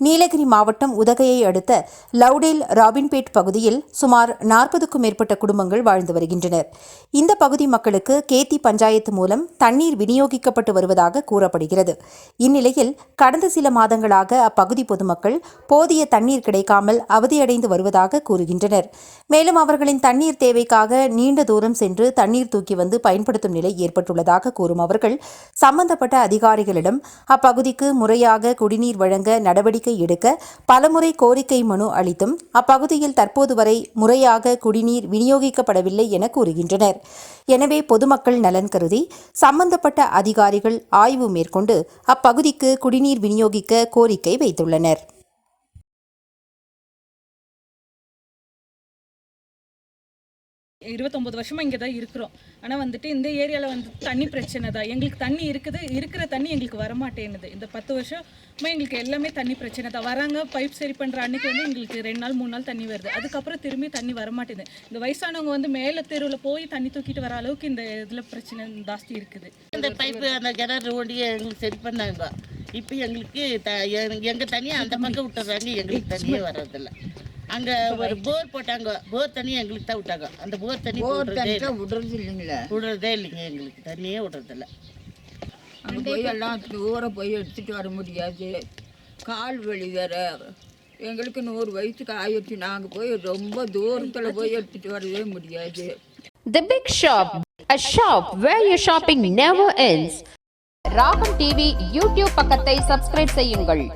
நீலகிரி மாவட்டம் உதகையை அடுத்த லவுடேல் ராபின்பேட் பகுதியில் சுமார் நாற்பதுக்கும் மேற்பட்ட குடும்பங்கள் வாழ்ந்து வருகின்றனர். இந்த பகுதி மக்களுக்கு கேத்தி பஞ்சாயத்து மூலம் தண்ணீர் விநியோகிக்கப்பட்டு வருவதாக கூறப்படுகிறது. இந்நிலையில் கடந்த சில மாதங்களாக அப்பகுதி பொதுமக்கள் போதிய தண்ணீர் கிடைக்காமல் அவதியடைந்து வருவதாக கூறுகின்றனர். மேலும் அவர்களின் தண்ணீர் தேவைக்காக நீண்ட தூரம் சென்று தண்ணீர் தூக்கி வந்து பயன்படுத்தும் நிலை ஏற்பட்டுள்ளதாக கூறும் அவர்கள் சம்பந்தப்பட்ட அதிகாரிகளிடம் அப்பகுதிக்கு முறையாக குடிநீர் வழங்க நடவடிக்கை எடுக்க பலமுறை கோரிக்கை மனு அளித்தும் அப்பகுதியில் தற்போது வரை முறையாக குடிநீர் விநியோகிக்கப்படவில்லை என கூறுகின்றனர். எனவே பொதுமக்கள் நலன் கருதி சம்பந்தப்பட்ட அதிகாரிகள் ஆய்வு மேற்கொண்டு அப்பகுதிக்கு குடிநீர் விநியோகிக்க கோரிக்கை வைத்துள்ளனர். இருபத்தொம்பது வருஷமாக இங்கே தான் இருக்கிறோம். ஆனால் வந்துட்டு இந்த ஏரியாவில் வந்து தண்ணி பிரச்சனை தான். எங்களுக்கு தண்ணி இருக்குது இருக்கிற தண்ணி எங்களுக்கு வரமாட்டேன்னுது இந்த பத்து வருஷமாக எங்களுக்கு எல்லாமே தண்ணி பிரச்சனை தான். வராங்க பைப் சரி பண்ணுற அன்னைக்கு வந்து எங்களுக்கு ரெண்டு நாள் மூணு நாள் தண்ணி வருது. அதுக்கப்புறம் திரும்பி தண்ணி வரமாட்டேது இந்த வயசானவங்க வந்து மேலே தெருவில் போய் தண்ணி தூக்கிட்டு வர அளவுக்கு இந்த இதில் பிரச்சனை ஜாஸ்தி இருக்குது. இந்த பைப்பு அந்த கிணறு ஓடி எங்களுக்கு சரி பண்ணாங்க. இப்போ எங்களுக்கு த எங்க- எங்க அந்த பக்கம் விட்டுறாங்க எங்களுக்கு தண்ணியே வர்றதில்லை. அங்க ஒரு போர் போட்டாங்க. போர் தண்ணி எங்களுக்கு தான் விட்டாங்க. அந்த போர் தண்ணி விடுறதே இல்ல. விடுறது இல்லைங்களே? விடுறதே இல்லைங்க எங்களுக்கு. தண்ணியே விடுறதில்ல. அங்கே போய் எல்லாம் தூரம் போய் எடுத்துட்டு வர முடியாது. கால் வலி வேற. எங்களுக்கு நூறு வயசுக்கு ஆயிடுச்சு. நாங்கள் போய் ரொம்ப தூரத்தில் போய் எடுத்துட்டு வரவே முடியாது. The Big Shop, a shop where your shopping never ends. Raagam TV YouTube பக்கத்தை சப்ஸ்கிரைப் செய்யுங்கள்.